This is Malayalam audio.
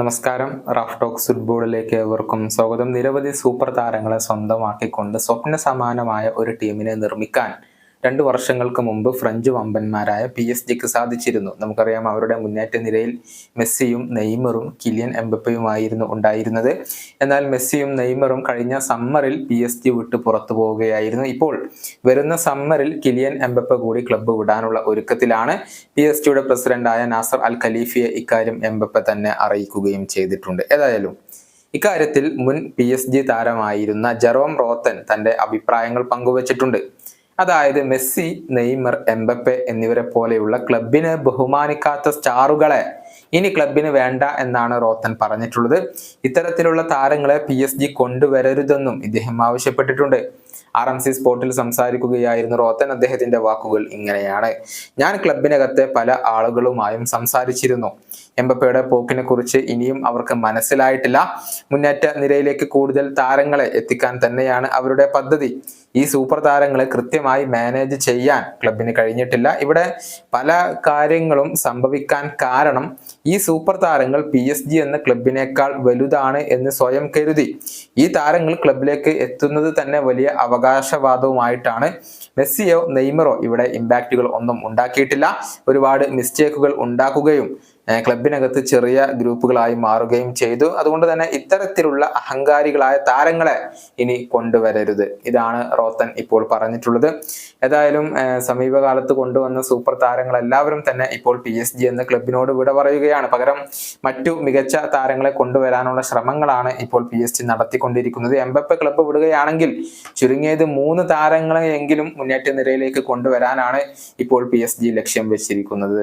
നമസ്കാരം. റാഫ് ടോക്സ് ഫുട്ബോളിലേക്ക് ഏവർക്കും സ്വാഗതം. നിരവധി സൂപ്പർ താരങ്ങളെ സ്വന്തമാക്കിക്കൊണ്ട് സ്വപ്ന സമാനമായ ഒരു ടീമിനെ നിർമ്മിക്കാൻ രണ്ടു വർഷങ്ങൾക്ക് മുമ്പ് ഫ്രഞ്ച് വമ്പന്മാരായ പി എസ് ജിക്ക് സാധിച്ചിരുന്നു. നമുക്കറിയാം അവരുടെ മുന്നേറ്റ നിരയിൽ മെസ്സിയും നെയ്മറും കിലിയൻ എംബപ്പയുമായിരുന്നു ഉണ്ടായിരുന്നത്. എന്നാൽ മെസ്സിയും നെയ്മറും കഴിഞ്ഞ സമ്മറിൽ പി എസ് ജി വിട്ട് പുറത്തു പോവുകയായിരുന്നു. ഇപ്പോൾ വരുന്ന സമ്മറിൽ കിലിയൻ എംബപ്പ കൂടി ക്ലബ്ബ് വിടാനുള്ള ഒരുക്കത്തിലാണ് പി എസ് ജിയുടെ പ്രസിഡന്റായ നാസർ അൽ ഖലീഫിയെ ഇക്കാര്യം എംബപ്പ തന്നെ അറിയിക്കുകയും ചെയ്തിട്ടുണ്ട്. ഏതായാലും ഇക്കാര്യത്തിൽ മുൻ പി എസ് ജി താരമായിരുന്ന ജെറോം റോത്തൻ തന്റെ അഭിപ്രായങ്ങൾ പങ്കുവച്ചിട്ടുണ്ട്. അതായത് മെസ്സി നെയ്മർ എംബപ്പെ എന്നിവരെ പോലെയുള്ള ക്ലബിനെ ബഹുമാനിക്കാത്ത സ്റ്റാറുകളെ ഇനി ക്ലബിന് വേണ്ട എന്നാണ് റോത്തൻ പറഞ്ഞിട്ടുള്ളത്. ഇത്തരത്തിലുള്ള താരങ്ങളെ പി എസ് ജി കൊണ്ടുവരരുതെന്നും ഇദ്ദേഹം ആവശ്യപ്പെട്ടിട്ടുണ്ട്. ആർ എം സി സ്പോർട്ടിൽ സംസാരിക്കുകയായിരുന്നു റോത്തൻ. അദ്ദേഹത്തിന്റെ വാക്കുകൾ ഇങ്ങനെയാണ്. ഞാൻ ക്ലബിനകത്തെ പല ആളുകളുമായും സംസാരിച്ചിരുന്നു. എംബപ്പയുടെ പോക്കിനെ കുറിച്ച് ഇനിയും അവർക്ക് മനസ്സിലായിട്ടില്ല. മുന്നേറ്റ നിരയിലേക്ക് കൂടുതൽ താരങ്ങളെ എത്തിക്കാൻ തന്നെയാണ് അവരുടെ പദ്ധതി. ഈ സൂപ്പർ താരങ്ങളെ കൃത്യമായി മാനേജ് ചെയ്യാൻ ക്ലബിന് കഴിഞ്ഞിട്ടില്ല. ഇവിടെ പല കാര്യങ്ങളും സംഭവിക്കാൻ കാരണം ഈ സൂപ്പർ താരങ്ങൾ പി എസ് ജി എന്ന ക്ലബിനേക്കാൾ വലുതാണ് എന്ന് സ്വയം കരുതി. ഈ താരങ്ങൾ ക്ലബിലേക്ക് എത്തുന്നത് തന്നെ വലിയ അവകാശവാദവുമായിട്ടാണ്. മെസ്സിയോ നെയ്മറോ ഇവിടെ ഇമ്പാക്റ്റുകൾ ഒന്നും ഉണ്ടാക്കിയിട്ടില്ല. ഒരുപാട് മിസ്റ്റേക്കുകൾ ഉണ്ടാക്കുകയും ക്ലബിനകത്ത് ചെറിയ ഗ്രൂപ്പുകളായി മാറുകയും ചെയ്തു. അതുകൊണ്ട് തന്നെ ഇത്തരത്തിലുള്ള അഹങ്കാരികളായ താരങ്ങളെ ഇനി കൊണ്ടുവരരുത്. ഇതാണ് റോത്തൻ ഇപ്പോൾ പറഞ്ഞിട്ടുള്ളത്. ഏതായാലും സമീപകാലത്ത് കൊണ്ടുവന്ന സൂപ്പർ താരങ്ങൾ എല്ലാവരും തന്നെ ഇപ്പോൾ പി എസ് ജി എന്ന ക്ലബിനോട് വിട പറയുകയാണ്. പകരം മറ്റു മികച്ച താരങ്ങളെ കൊണ്ടുവരാനുള്ള ശ്രമങ്ങളാണ് ഇപ്പോൾ പി എസ് ജി നടത്തിക്കൊണ്ടിരിക്കുന്നത്. എംബപ്പെ ക്ലബ്ബ് വിടുകയാണെങ്കിൽ ചുരുങ്ങിയത് മൂന്ന് താരങ്ങളെയെങ്കിലും മുന്നേറ്റ നിരയിലേക്ക് കൊണ്ടുവരാനാണ് ഇപ്പോൾ പി എസ് ജി ലക്ഷ്യം വെച്ചിരിക്കുന്നത്.